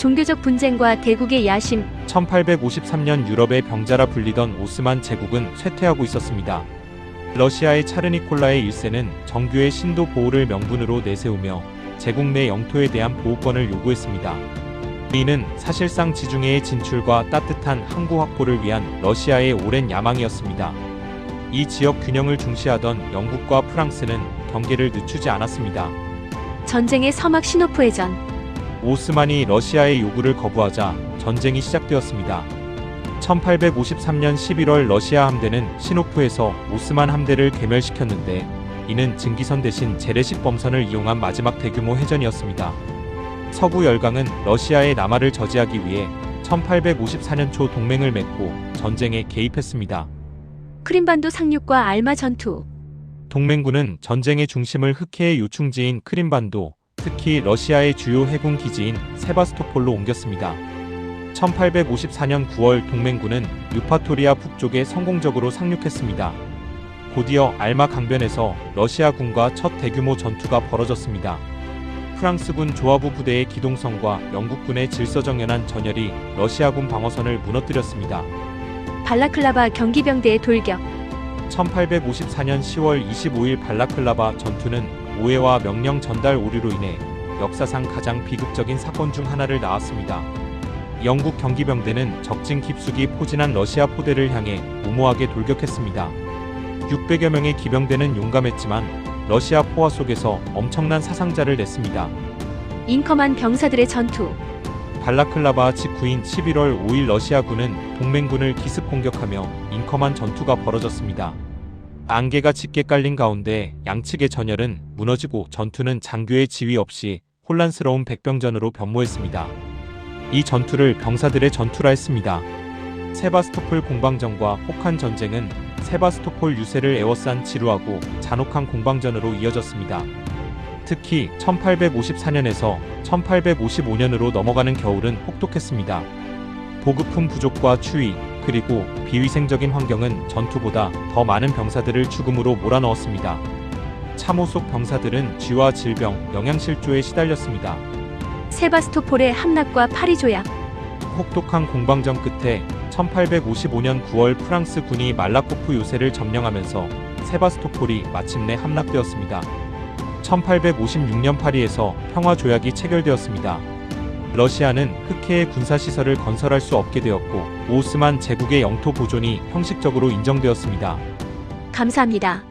종교적 분쟁과 대국의 야심, 1853년 유럽의 병자라 불리던 오스만 제국은 쇠퇴하고 있었습니다. 러시아의 차르니콜라의 1세는 정교의 신도 보호를 명분으로 내세우며 제국 내 영토에 대한 보호권을 요구했습니다. 이는 사실상 지중해의 진출과 따뜻한 항구 확보를 위한 러시아의 오랜 야망이었습니다. 이 지역 균형을 중시하던 영국과 프랑스는 경계를 늦추지 않았습니다. 전쟁의 서막 시노프해전, 오스만이 러시아의 요구를 거부하자 전쟁이 시작되었습니다. 1853년 11월 러시아 함대는 시노프에서 오스만 함대를 괴멸시켰는데 이는 증기선 대신 재래식 범선을 이용한 마지막 대규모 해전이었습니다. 서구 열강은 러시아의 남하를 저지하기 위해 1854년 초 동맹을 맺고 전쟁에 개입했습니다. 크림반도 상륙과 알마 전투, 동맹군은 전쟁의 중심을 흑해의 요충지인 크림반도, 특히 러시아의 주요 해군 기지인 세바스토폴로 옮겼습니다. 1854년 9월 동맹군은 유파토리아 북쪽에 성공적으로 상륙했습니다. 곧이어 알마 강변에서 러시아군과 첫 대규모 전투가 벌어졌습니다. 프랑스군 조합부 부대의 기동성과 영국군의 질서정연한 전열이 러시아군 방어선을 무너뜨렸습니다. 발라클라바 경기병대의 돌격, 1854년 10월 25일 발라클라바 전투는 오해와 명령 전달 오류로 인해 역사상 가장 비극적인 사건 중 하나를 낳았습니다. 영국 경기병대는 적진 깊숙이 포진한 러시아 포대를 향해 무모하게 돌격했습니다. 600여 명의 기병대는 용감했지만 러시아 포화 속에서 엄청난 사상자를 냈습니다. 인컴한 병사들의 전투, 발라클라바 직후인 11월 5일 러시아군은 동맹군을 기습 공격하며 인컴한 전투가 벌어졌습니다. 안개가 짙게 깔린 가운데 양측의 전열은 무너지고 전투는 장교의 지휘 없이 혼란스러운 백병전으로 변모했습니다. 이 전투를 병사들의 전투라 했습니다. 세바스토폴 공방전과 혹한 전쟁은 세바스토폴 유세를 에워싼 지루하고 잔혹한 공방전으로 이어졌습니다. 특히 1854년에서 1855년으로 넘어가는 겨울은 혹독했습니다. 보급품 부족과 추위, 그리고 비위생적인 환경은 전투보다 더 많은 병사들을 죽음으로 몰아넣었습니다. 참호 속 병사들은 쥐와 질병, 영양실조에 시달렸습니다. 세바스토폴의 함락과 파리 조약, 혹독한 공방전 끝에 1855년 9월 프랑스 군이 말라코프 요새를 점령하면서 세바스토폴이 마침내 함락되었습니다. 1856년 파리에서 평화 조약이 체결되었습니다. 러시아는 흑해의 군사시설을 건설할 수 없게 되었고 오스만 제국의 영토 보존이 형식적으로 인정되었습니다. 감사합니다.